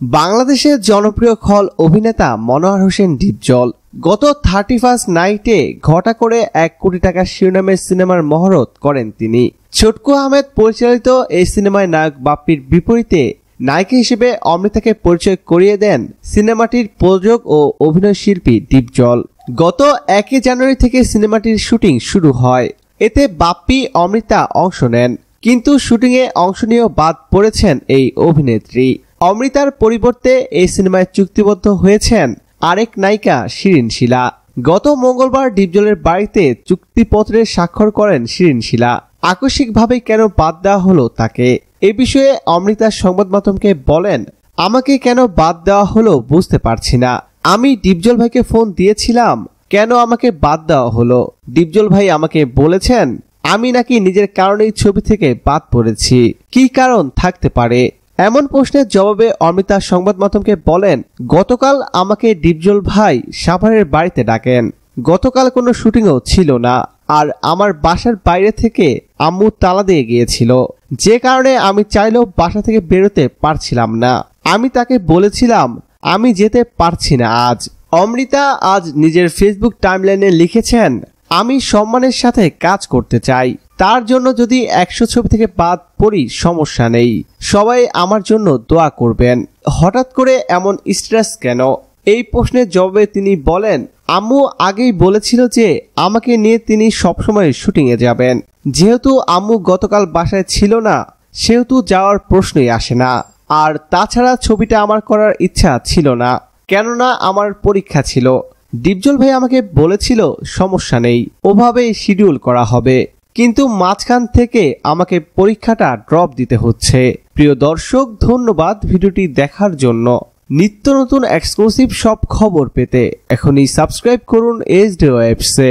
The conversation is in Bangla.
বাংলাদেশের জনপ্রিয় খল অভিনেতা মনোয়ার হোসেন ডিপজল গত থার্টি ফার্স্ট নাইটে ঘটা করে এক কোটি টাকা শিরোনামের সিনেমার মহরত করেন তিনি। ছোটকু আহমেদ পরিচালিত এই সিনেমায় নায়ক বাপ্পির বিপরীতে নায়িকা হিসেবে অমৃতাকে পরিচয় করিয়ে দেন সিনেমাটির প্রযোজক ও অভিনয় শিল্পী ডিপজল। গত একই জানুয়ারি থেকে সিনেমাটির শুটিং শুরু হয়। এতে বাপ্পি, অমৃতা অংশ নেন। কিন্তু শুটিংয়ে অংশ নিয়েও বাদ পড়েছেন এই অভিনেত্রী। অমৃতার পরিবর্তে এই সিনেমায় চুক্তিবদ্ধ হয়েছেন আরেক নায়িকা শিরিন শিলা। গত মঙ্গলবার ডিপজলের বাড়িতে চুক্তিপত্রে স্বাক্ষর করেন শিরিন শিলা। আকস্মিকভাবে কেন বাদ দেওয়া হলো তাকে? এ বিষয়ে অমৃতা সংবাদ মাধ্যমকে বলেন, আমাকে কেন বাদ দেওয়া হলো বুঝতে পারছি না। আমি ডিপজল ভাইকে ফোন দিয়েছিলাম, কেন আমাকে বাদ দেওয়া হলো? ডিপজল ভাই আমাকে বলেছেন, আমি নাকি নিজের কারণেই ছবি থেকে বাদ পড়েছি। কি কারণ থাকতে পারে? এমন প্রশ্নের জবাবে অমিতা সংবাদ মাধ্যমকে বলেন, গতকাল আমাকে ডিপজল ভাই সাভারের বাড়িতে ডাকেন। গতকাল কোনো শুটিংও ছিল না। আর আমার বাসার বাইরে থেকে আম্মু তালা দিয়ে গিয়েছিল। যে কারণে আমি চাইলেও বাসা থেকে বেরোতে পারছিলাম না। আমি তাকে বলেছিলাম, আমি যেতে পারছি না আজ। অমৃতা আজ নিজের ফেসবুক টাইমলাইনে লিখেছেন, আমি সম্মানের সাথে কাজ করতে চাই। তার জন্য যদি একশো ছবি থেকে বাদ পড়ি, সমস্যা নেই। সবাই আমার জন্য দোয়া করবেন। হঠাৎ করে এমন স্ট্রেস কেন? এই প্রশ্নের জবাবে তিনি বলেন, আম্মু আগেই বলেছিল যে আমাকে নিয়ে তিনি সবসময় শুটিংয়ে যাবেন। যেহেতু আম্মু গতকাল বাসায় ছিল না, সেহেতু যাওয়ার প্রশ্নই আসে না। আর তাছাড়া ছবিটা আমার করার ইচ্ছা ছিল না। কেননা আমার পরীক্ষা ছিল। ডিপজল ভাই আমাকে বলেছিল, সমস্যা নেই। ওভাবেই শিডিউল করা হবে। কিন্তু মাঝখান থেকে আমাকে পরীক্ষাটা ড্রপ দিতে হচ্ছে। প্রিয় দর্শক, ধন্যবাদ ভিডিওটি দেখার জন্য। নিত্য নতুন এক্সক্লুসিভ সব খবর পেতে এখনই সাবস্ক্রাইব করুন এস ডি ওয়েবসে